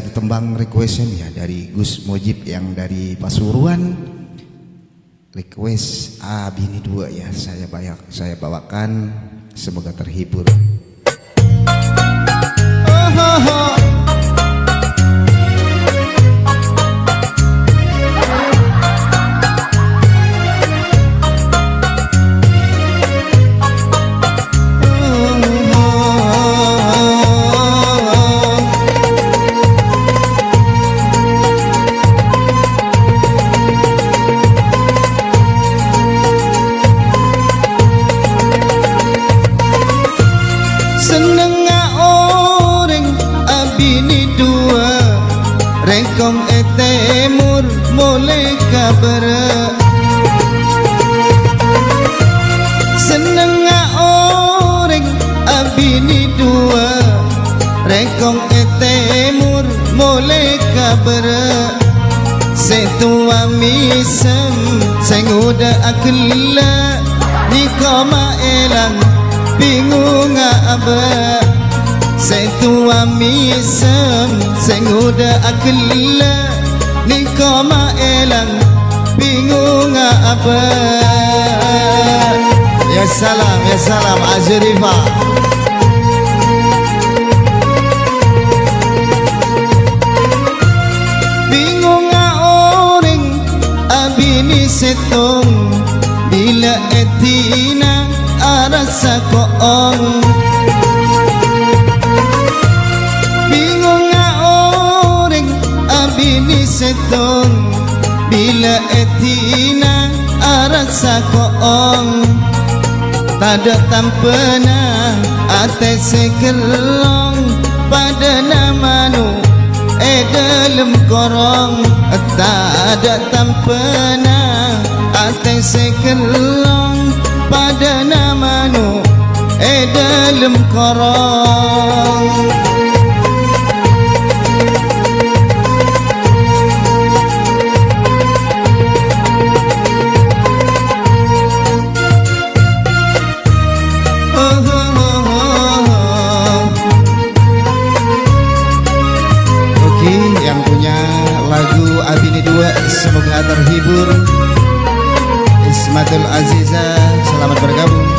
satu tembang requestan ya dari Gus Mujib yang dari Pasuruan. Request A bini dua ya saya banyak saya bawakan. Semoga terhibur. Oh, oh, oh. Rengkong e temur mulai kabar Seneng orang abini dua Rengkong e temur mulai kabar Setua misem Senguda akla Nikoma elang bingung apa Setua misem Senguda akla Nikoma elang bingung apa? Ya salam, ya salam Azrifa Bingung orang abini setong Bila etina arasa koong setong Bila etina arasa koong Tada tampena ate sekerong pada nama nu dalam korong Tada tampena ate sekerong pada nama nu dalam korong Ismatul Aziza, selamat bergabung.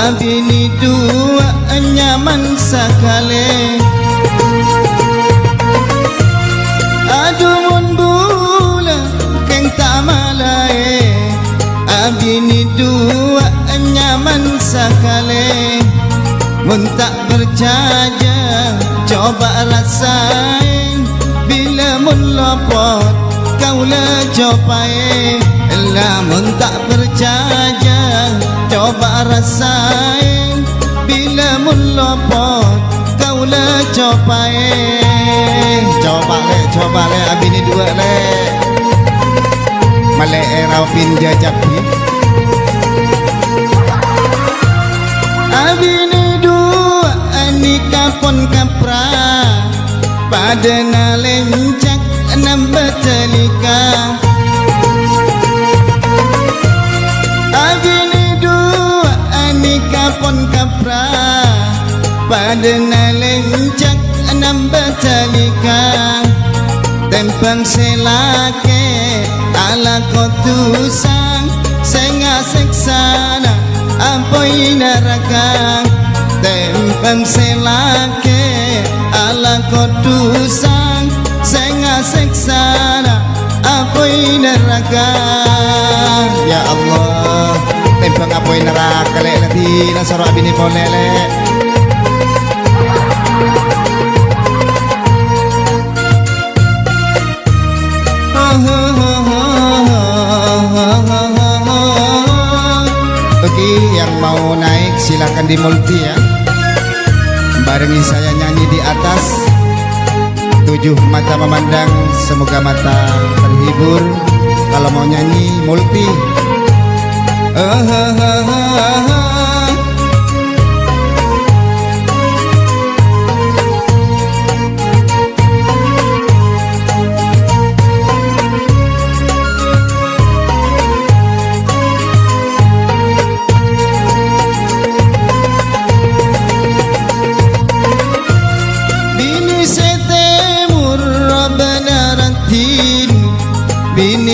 Abini dua nyaman sakale Aduh mun bula keng tamalai Abini dua nyaman sakale Mun tak percaya coba rasain. Bila mun lopot kau le cobai Lamun tak percaya coba rasain Bila mun lopot kau le cobai Coba le, coba le, abini dua le. Malek erau pin jajab ni Abini dua nikah pun kapra. Pada nalencak enam betelika pun kapra Pada nalencak enam betelika Tempang selake ala kotusang Senga seksana ampoi neraka. Tempang selake ala kotusang Senga seksana ampoi neraka. Ya Allah Tempang ampoi neraka Lek nanti nasoro abini boleh lek Oke, yang mau naik silakan di multi ya. Barengi saya nyanyi di atas. Tujuh mata memandang Semoga mata terhibur Kalau mau nyanyi multi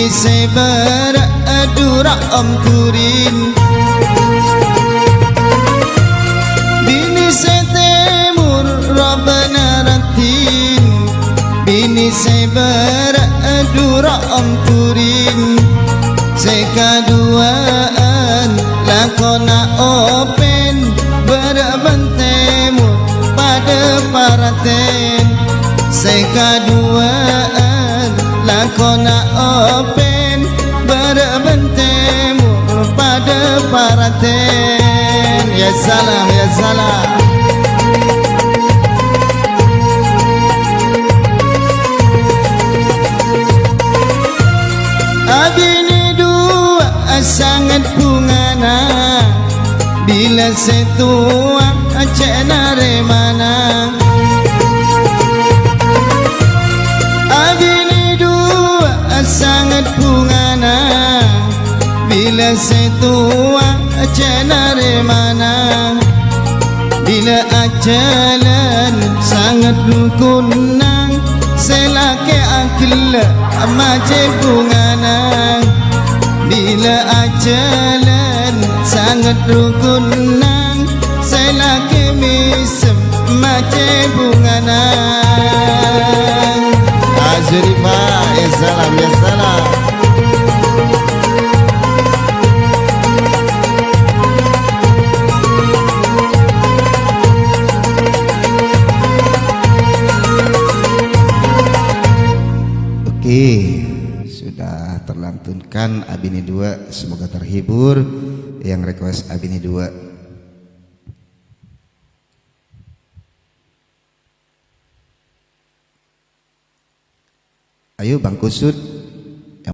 sebep ah, ah. Bini setemur Rabbana rantin Bini Bini sebara adura om turin Sekaduaan lakona open. Berbentemu pada paraten Sekaduaan lakona open paraten Ya salam, ya salam Abini dua sangat bungana Bila setua cek nare mana Bila setua nare mana? Bila ajalan sangat rukunang Selake akil mace bunganang Bila ajalan sangat rukunang Selake misem mace bunganang Azrifah ya salam ya salam Oke, sudah terlantunkan Abini 2 semoga terhibur. Yang request Abini 2 Ayo Bang Kusut